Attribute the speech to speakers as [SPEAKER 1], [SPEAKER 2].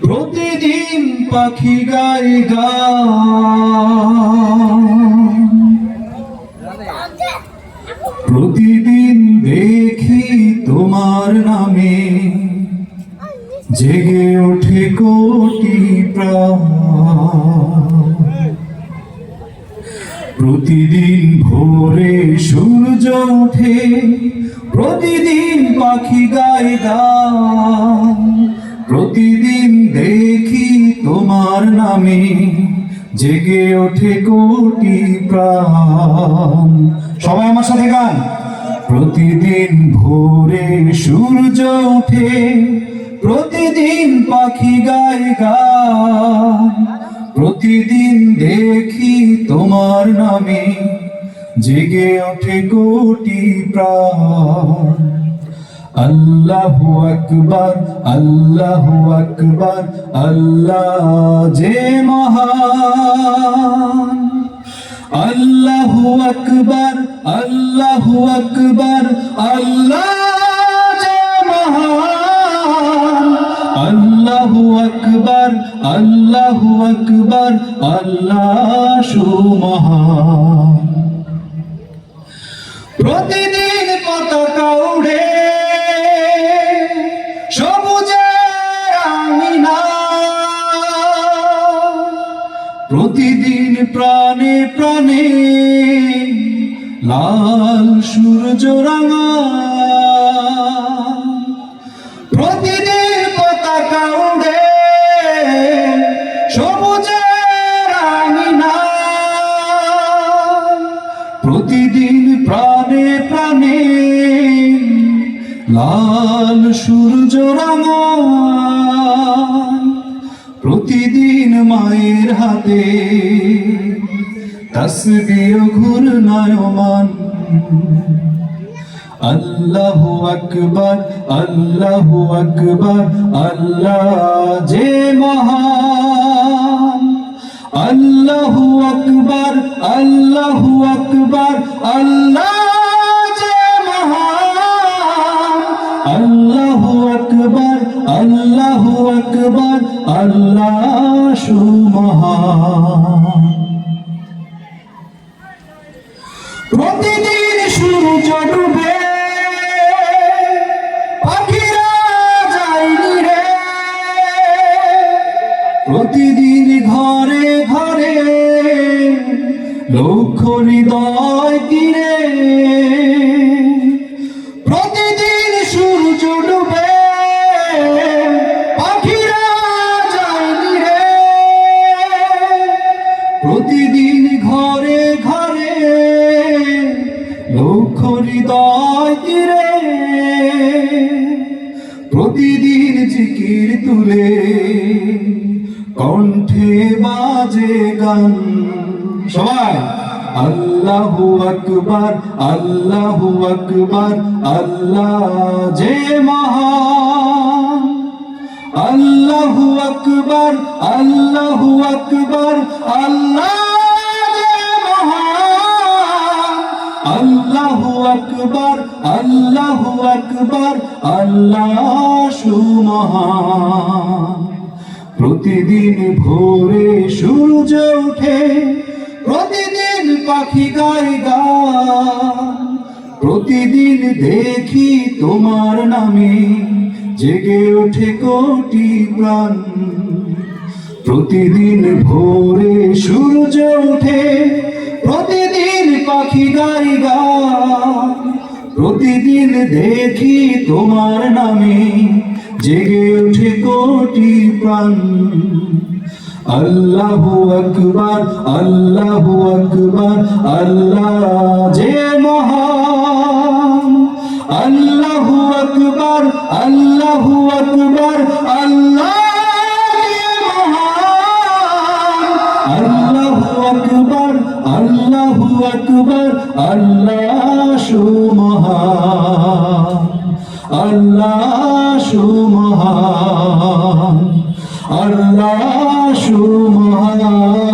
[SPEAKER 1] প্রতিদিন পাখি গান। প্রতিদিন দেখি তোমার নামে জেগে ওঠে কোটি প্রতিদিন ভোরে সূর্য ওঠে প্রতিদিন পাখি গায় গান, প্রতিদিন দেখি তোমার নামে জেগে ওঠে কোটি প্রাণ। সবাই আমার সাথে গান। প্রতিদিন ভোরে সূর্য ওঠে, প্রতিদিন পাখি গায় গান, প্রতিদিন দেখি তোমার নামে জেগে ওঠে কোটি প্রাণ। আল্লাহু আকবার আল্লাহু আকবার, আল্লাহ যে মহান। আল্লাহু আকবার আল্লাহু আকবার, আল্লাহ যে মহান। আল্লাহু আকবার আল্লাহু আকবার, আল্লাহ প্রতিদিন পতাকা উড়ে সবুজে আঙিনা প্রতিদিন প্রাণে প্রাণে লাল সূর্য রাঙা। লাল সূর্য প্রতিদিন মায়ের হাতে তসবিও ঘূর্ণায়মান আল্লাহু আকবার আল্লাহু আকবার, আল্লাহ যে মহান। আল্লাহু আকবার আল্লাহু আকবার, আল্লাহ আল্লাহ সুমহান। প্রতিদিন সূর্য ডুবে পাখিরা যায়নি রে। প্রতিদিন ঘরে ঘরে লক্ষ হৃদয় তীরে জিকির তুলে কণ্ঠে বাজে গান। সবাই, আল্লাহু আকবার আল্লাহু আকবার, আল্লাহ যে মহান। আল্লাহু আকবার আল্লাহু আকবার, আল্লাহ আল্লাহু আকবার আল্লাহু আকবার, আল্লাহ সুমহান। প্রতিদিন ভোরে সূর্য ওঠে, প্রতিদিন পাখি গায় গান। প্রতিদিন দেখি তোমার নামে, জেগে ওঠে কোটি প্রাণ। প্রতিদিন ভোরে সূর্য ওঠে প্রতিদিন দেখি তোমার নামে জেগে ওঠে কোটি প্রাণ। আল্লাহু আকবার আল্লাহু আকবার, আল্লাহ যে মহান। আল্লাহু আকবার আল্লাহু আকবার, আল্লাহ আকবার আল্লাহ সুমহা আল্লাহ সুমহা আল্লাহ সুমহা